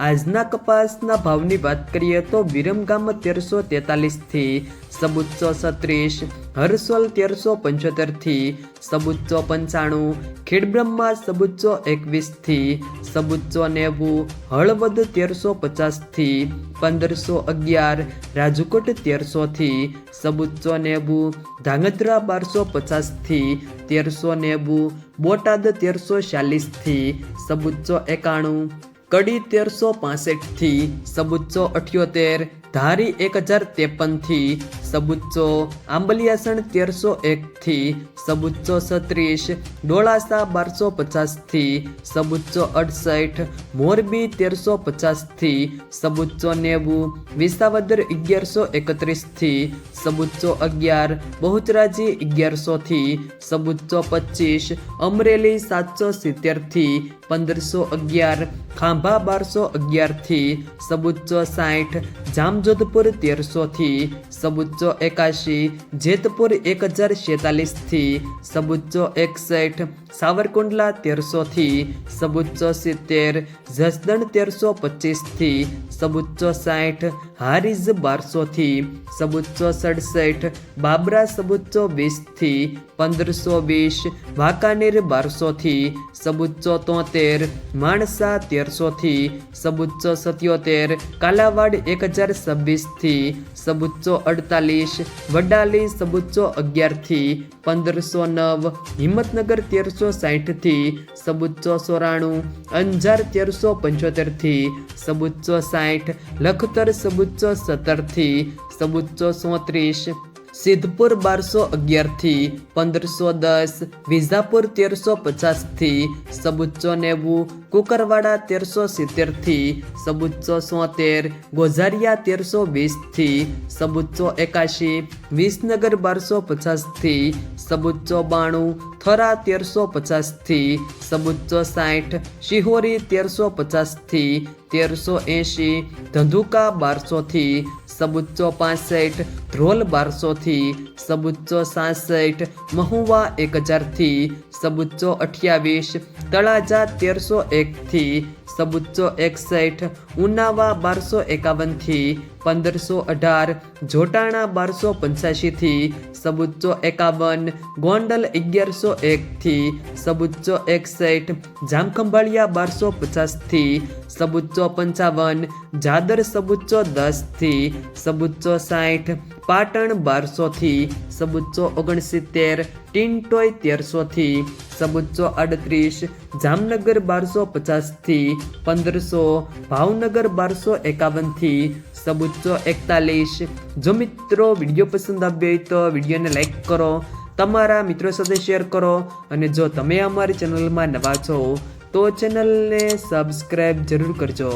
આજના કપાસના ભાવની વાત કરીએ તો વિરમગામ તેરસો તેતાલીસથી સબુચ્ચો છત્રીસ, હરસોલ તેરસો પંચોતેરથી સબુચ્ચો પંચાણું, ખેડબ્રહ્મા સબુચ્ચો એકવીસથી સબુચ્ચો નેવું, હળવદ તેરસો પચાસથી પંદરસો અગિયાર, રાજકોટ તેરસોથી સબુચ્ચો નેવું, ધાંગધ્રા બારસો પચાસથી તેરસો નેવું, બોટાદ તેરસો ચાલીસથી સબુચ્ચો એકાણું કડી તેરસો પાસઠથી સબુચ્ચો અઠ્યોતેર, ધારી એક હજાર ત્રેપનથી સબુચ્ચો આંબલિયાસણ તેરસો એકથી સબુચ્ચો છત્રીસ, ડોળાસા બારસો પચાસથી સબુચ્ચો અડસઠ, મોરબી તેરસો પચાસથી સબુચ્ચો નેવું, વિસાવદર અગિયારસો એકત્રીસથી સબુચ્ચો અગિયાર, બહુચરાજી અગિયારસોથી સબુચ્ચો પચીસ, અમરેલી સાતસો સિત્તેરથી પંદરસો અગિયાર, ખાંભા બારસો અગિયારથી સબુચ્ચો સાઠ, જામજોધપુર તેરસોથી સબુચ્ચો એકાશી, જેતપુર એક હજાર છેતાલીસથી સબુચ્ચો એકસઠ, સાવરકુંડલા તેરસોથી સબુચ્ચો સિત્તેર, જસદણ તેરસો પચીસથી સબુચ્ચો સાઠ હારીઝ બારસોથી સબુચ્ચો સડસઠ, બાબરા સબુચ્ચો વીસથી પંદરસો વીસ, વાંકાનેર બારસોથી સબુચ્ચો તોતેર માણસા તેરસોથી સબુચ્ચો સત્યોતેર, કાલાવાડ એક હજાર છવ્વીસથી સબુચ્ચો અડતાલીસ, વડાલી સબુચ્ચો અગિયારથી પંદરસો નવ, હિંમતનગર તેરસો સાઠથી સબુચ્ચો સોરાણું અંજાર તેરસો પંચોતેરથી સબુચ્ચો સાઠ, લખતર સબુચ્ચો સત્તરથી સબુચ્ચો સોત્રીસ સિદ્ધપુર બારસો અગિયારથી પંદરસો દસ વિઝાપુર તેરસો પચાસથી સબુચ્ચો નેવું કુકરવાડા તેરસો સિત્તેરથી સબુચ્ચો સોતેર, ગોઝારિયા તેરસો વીસથી સબુચ્ચો એકાશી, વિસનગર બારસો પચાસથી સબુચ્ચો બાણું, થરા તેરસો પચાસથી સબુચ્ચો સાઠ, શિહોરી તેરસો પચાસથી તેરસો એંશી, ધંધુકા બારસોથી સબુચ્ચો પાસઠ, ધ્રોલ બારસોથી સબુચ્ચો સાસઠ, મહુવા એક હજારથી સબુચ્ચો અઠ્યાવીસ, તળાજા તેરસો એકથી સબુચ્ચો એકસઠ ઉનાવા બારસો એકાવનથી પંદરસો અઢાર, જોટાણા બારસો પંચ્યાસીથી સબુચ્ચો એકાવન, ગોંડલ અગિયારસો એકથી સબુચ્ચો એકસઠ, જામખંભાળિયા બારસો પચાસથી સબુચ્ચો પંચાવન, જાદર સબુચ્ચો દસથી સબુચ્ચો સાઠ, પાટણ બારસોથી સબુચ્ચો ઓગણસિત્તેર, ટિન્ટોય તેરસોથી સબુચ્ચો અડત્રીસ જામનગર બારસો પચાસથી પંદરસો, ભાવનગર બારસો એકાવનથી સબુચ્ચો એકતાલીસ. જો મિત્રો વીડિયો પસંદ આવ્યો હોય તો વિડીયોને લાઈક કરો, તમારા મિત્રો સાથે શેર કરો અને જો તમે અમારી ચેનલમાં નવા છો, તો ચેનલને સબસ્ક્રાઈબ જરૂર કરજો.